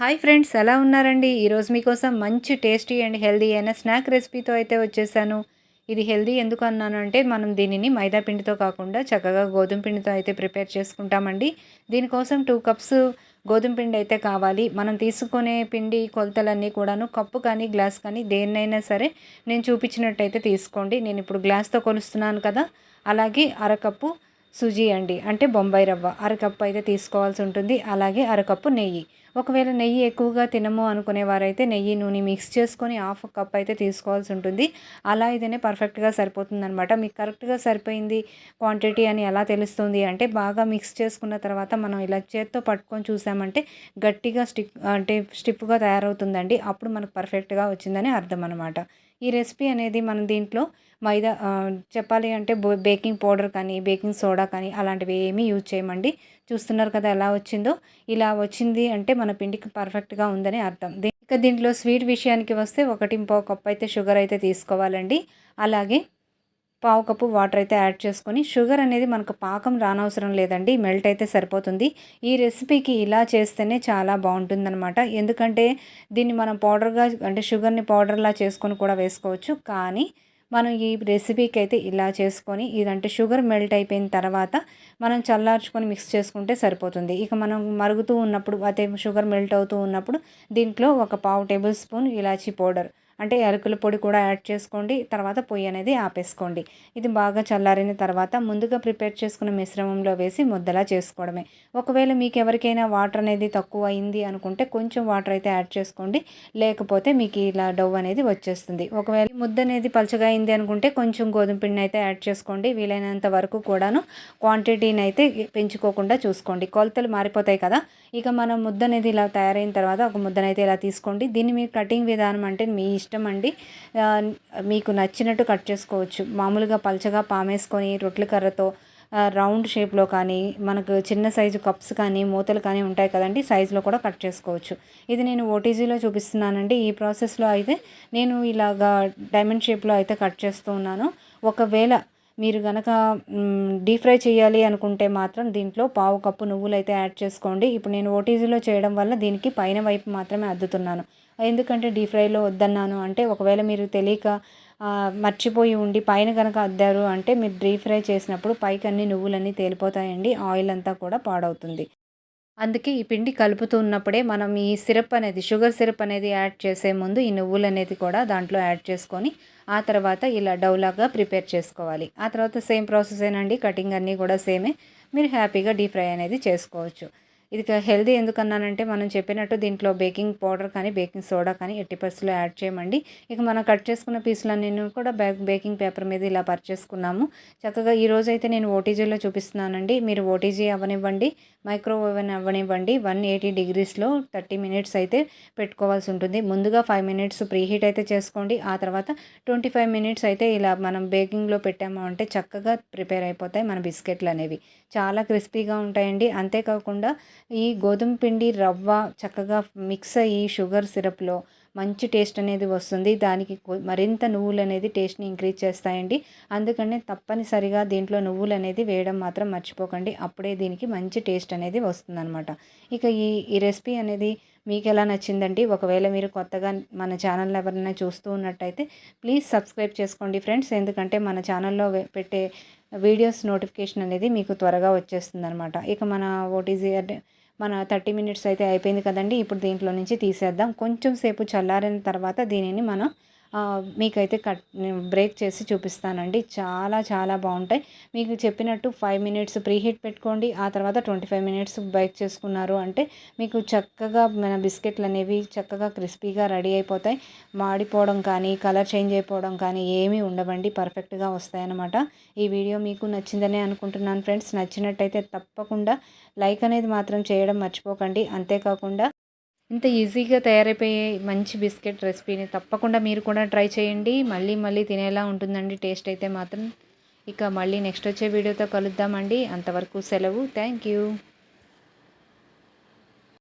Hi friends ఎలా ఉన్నారండి? ఈరోజు మీకోసం మంచి టేస్టీ అండ్ హెల్దీ అయిన స్నాక్ రెసిపీతో అయితే వచ్చేసాను. ఇది హెల్దీ ఎందుకు అన్నాను అంటే మనం దీనిని మైదా పిండితో కాకుండా చక్కగా గోధుమ పిండితో అయితే ప్రిపేర్ చేసుకుంటామండి. దీనికోసం టూ కప్స్ గోధుమ పిండి అయితే కావాలి. మనం తీసుకునే పిండి కొలతలన్నీ కూడాను కప్పు కానీ గ్లాస్ కానీ దేన్నైనా సరే నేను చూపించినట్టయితే తీసుకోండి. నేను ఇప్పుడు గ్లాస్తో కొలుస్తున్నాను కదా అలాగే అరకప్పు సుజీ అండి అంటే బొంబాయి రవ్వ అరకప్పు అయితే తీసుకోవాల్సి ఉంటుంది. అలాగే అరకప్పు నెయ్యి. ఒకవేళ నెయ్యి ఎక్కువగా తినము అనుకునేవారైతే నెయ్యి నూనె మిక్స్ చేసుకొని హాఫ్ కప్ అయితే తీసుకోవాల్సి ఉంటుంది. అలా అయితేనే పర్ఫెక్ట్గా సరిపోతుంది అనమాట మీకు కరెక్ట్గా సరిపోయింది క్వాంటిటీ అని ఎలా తెలుస్తుంది అంటే బాగా మిక్స్ చేసుకున్న తర్వాత మనం ఇలా చేత్తో పట్టుకొని చూసామంటే గట్టిగా స్టిక్ అంటే స్టిప్గా తయారవుతుందండి. అప్పుడు మనకు పర్ఫెక్ట్గా వచ్చిందని అర్థం అనమాట ఈ రెసిపీ అనేది మనం దీంట్లో మైదా చెప్పాలి అంటే బేకింగ్ పౌడర్ కానీ బేకింగ్ సోడా కానీ అలాంటివి ఏమీ యూజ్ చేయమండి. చూస్తున్నారు కదా ఎలా వచ్చిందో. ఇలా వచ్చింది అంటే మన పిండికి పర్ఫెక్ట్గా ఉందని అర్థం. ఇక దీంట్లో స్వీట్ విషయానికి వస్తే ఒకటి ఇంపో కప్ అయితే షుగర్ అయితే తీసుకోవాలండి. అలాగే పావు కప్పు వాటర్ అయితే యాడ్ చేసుకొని షుగర్ అనేది మనకు పాకం రానవసరం లేదండి మెల్ట్ అయితే సరిపోతుంది. ఈ రెసిపీకి ఇలా చేస్తేనే చాలా బాగుంటుందన్నమాట. ఎందుకంటే దీన్ని మనం పౌడర్గా అంటే షుగర్ని పౌడర్లా చేసుకొని కూడా వేసుకోవచ్చు. కానీ మనం ఈ రెసిపీకి అయితే ఇలా చేసుకొని ఇదంటే షుగర్ మెల్ట్ అయిపోయిన తర్వాత మనం చల్లార్చుకొని మిక్స్ చేసుకుంటే సరిపోతుంది. ఇక మనం మరుగుతూ ఉన్నప్పుడు అదే షుగర్ మెల్ట్ అవుతూ ఉన్నప్పుడు దీంట్లో ఒక పావు టేబుల్ స్పూన్ ఇలాచీ పౌడర్ అంటే అరకుల పొడి కూడా యాడ్ చేసుకోండి. తర్వాత పొయ్యి అనేది ఆపేసుకోండి. ఇది బాగా చల్లారిన తర్వాత ముందుగా ప్రిపేర్ చేసుకున్న మిశ్రమంలో వేసి ముద్దలా చేసుకోవడమే. ఒకవేళ మీకు ఎవరికైనా వాటర్ అనేది తక్కువ అయింది అనుకుంటే కొంచెం వాటర్ అయితే యాడ్ చేసుకోండి. లేకపోతే మీకు ఇలా డవ్ అనేది వచ్చేస్తుంది. ఒకవేళ ముద్ద అనేది పలచగా అయింది అనుకుంటే కొంచెం గోధుమ పిండిని అయితే యాడ్ చేసుకోండి. వీలైనంత వరకు కూడాను క్వాంటిటీని అయితే పెంచుకోకుండా చూసుకోండి. కొలతలు మారిపోతాయి కదా. ఇక మనం ముద్ద అనేది ఇలా తయారైన తర్వాత ఒక ముద్దనైతే ఇలా తీసుకోండి. దీన్ని మీ కటింగ్ విధానం అంటే మీ ఇష్టం అండి మీకు నచ్చినట్టు కట్ చేసుకోవచ్చు. మామూలుగా పలచగా పామేసుకొని రొట్టెల కర్రతో రౌండ్ షేప్లో కానీ మనకు చిన్న సైజు కప్స్ కానీ మూతలు కానీ ఉంటాయి కదండి సైజులో కూడా కట్ చేసుకోవచ్చు. ఇది నేను ఓటీజీలో చూపిస్తున్నానండి. ఈ ప్రాసెస్లో అయితే నేను ఇలాగా డైమండ్ షేప్లో అయితే కట్ చేస్తూ ఉన్నాను. ఒకవేళ మీరు కనుక డీప్ ఫ్రై చేయాలి అనుకుంటే మాత్రం దీంట్లో పావు కప్పు నువ్వులు అయితే యాడ్ చేసుకోండి. ఇప్పుడు నేను ఓటీజీలో చేయడం వల్ల దీనికి పైన వైపు మాత్రమే అద్దుతున్నాను. ఎందుకంటే డీప్ ఫ్రైలో వద్దన్నాను అంటే ఒకవేళ మీరు తెలియక మర్చిపోయి ఉండి పైన కనుక అద్దారు అంటే మీరు డీప్ ఫ్రై చేసినప్పుడు పైకి అన్ని నువ్వులన్నీ తేలిపోతాయండి. ఆయిల్ అంతా కూడా పాడవుతుంది. అందుకే ఈ పిండి కలుపుతూ ఉన్నప్పుడే మనం ఈ సిరప్ అనేది షుగర్ సిరప్ అనేది యాడ్ చేసే ముందు ఈ నువ్వులు అనేది కూడా దాంట్లో యాడ్ చేసుకొని ఆ తర్వాత ఇలా డౌలాగా ప్రిపేర్ చేసుకోవాలి. ఆ తర్వాత సేమ్ ప్రాసెస్ ఏనండి కటింగ్ అన్నీ కూడా సేమే. మీరు హ్యాపీగా డీప్ ఫ్రై అనేది చేసుకోవచ్చు. ఇది హెల్దీ ఎందుకన్నానంటే మనం చెప్పినట్టు దీంట్లో బేకింగ్ పౌడర్ కానీ బేకింగ్ సోడా కానీ ఎట్టి పరిస్థితుల్లో యాడ్ చేయమండి. ఇక మనం కట్ చేసుకున్న పీసులన్నీ కూడా బ్యాక్ బేకింగ్ పేపర్ మీద ఇలా పర్చేసుకున్నాము. చక్కగా ఈరోజు అయితే నేను ఓటీజీలో చూపిస్తున్నానండి. మీరు ఓటీజీ అవ్వనివ్వండి మైక్రో ఓవెన్ అవ్వనివ్వండి. వన్ ఎయిటీ డిగ్రీస్లో థర్టీ మినిట్స్ అయితే పెట్టుకోవాల్సి ఉంటుంది. ముందుగా ఫైవ్ మినిట్స్ ప్రీ హీట్ అయితే చేసుకోండి. ఆ తర్వాత ట్వంటీ ఫైవ్ మినిట్స్ అయితే ఇలా మనం బేకింగ్లో పెట్టాము అంటే చక్కగా ప్రిపేర్ అయిపోతాయి మన బిస్కెట్లు అనేవి చాలా క్రిస్పీగా ఉంటాయండి. అంతేకాకుండా ఈ గోధుమ పిండి రవ్వ చక్కగా మిక్స్ అయ్యి షుగర్ సిరప్లో మంచి టేస్ట్ అనేది వస్తుంది. దానికి మరింత నువ్వులు అనేది టేస్ట్ని ఇంక్రీజ్ చేస్తాయండి. అందుకనే తప్పనిసరిగా దీంట్లో నువ్వులు అనేది వేయడం మాత్రం మర్చిపోకండి. అప్పుడే దీనికి మంచి టేస్ట్ అనేది వస్తుందన్నమాట. ఇక ఈ ఈ రెసిపీ అనేది మీకు ఎలా నచ్చిందండి? ఒకవేళ మీరు కొత్తగా మన ఛానల్ ఎవరైనా చూస్తూ ఉన్నట్టయితే ప్లీజ్ సబ్స్క్రైబ్ చేసుకోండి ఫ్రెండ్స్. ఎందుకంటే మన ఛానల్లో పెట్టే వీడియోస్ నోటిఫికేషన్ అనేది మీకు త్వరగా వచ్చేస్తుంది అనమాట ఇక మన ఓటీజీ మన థర్టీ మినిట్స్ అయితే అయిపోయింది కదండి. ఇప్పుడు దీంట్లో నుంచి తీసేద్దాం. కొంచెం సేపు చల్లారిన తర్వాత దీనిని మనం మీకైతే కట్ బ్రేక్ చేసి చూపిస్తానండి. చాలా చాలా బాగుంటాయి. మీకు చెప్పినట్టు ఫైవ్ మినిట్స్ ప్రీ హీట్ పెట్టుకోండి. ఆ తర్వాత ట్వంటీ ఫైవ్ మినిట్స్ బైక్ చేసుకున్నారు అంటే మీకు చక్కగా మన బిస్కెట్లు అనేవి చక్కగా క్రిస్పీగా రెడీ అయిపోతాయి. మాడిపోవడం కానీ కలర్ చేంజ్ అయిపోవడం కానీ ఏమీ ఉండవండి. పర్ఫెక్ట్గా వస్తాయన్నమాట. ఈ వీడియో మీకు నచ్చిందనే అనుకుంటున్నాను ఫ్రెండ్స్. నచ్చినట్టయితే తప్పకుండా లైక్ అనేది మాత్రం చేయడం మర్చిపోకండి. అంతేకాకుండా ఇంత ఈజీగా తయారైపోయే మంచి బిస్కెట్ రెసిపీని తప్పకుండా మీరు కూడా ట్రై చేయండి. మళ్ళీ మళ్ళీ తినేలా ఉంటుందండి. టేస్ట్ అయితే మాత్రం. ఇక మళ్ళీ నెక్స్ట్ వచ్చే వీడియోతో కలుద్దామండి. అంతవరకు సెలవు. Thank you.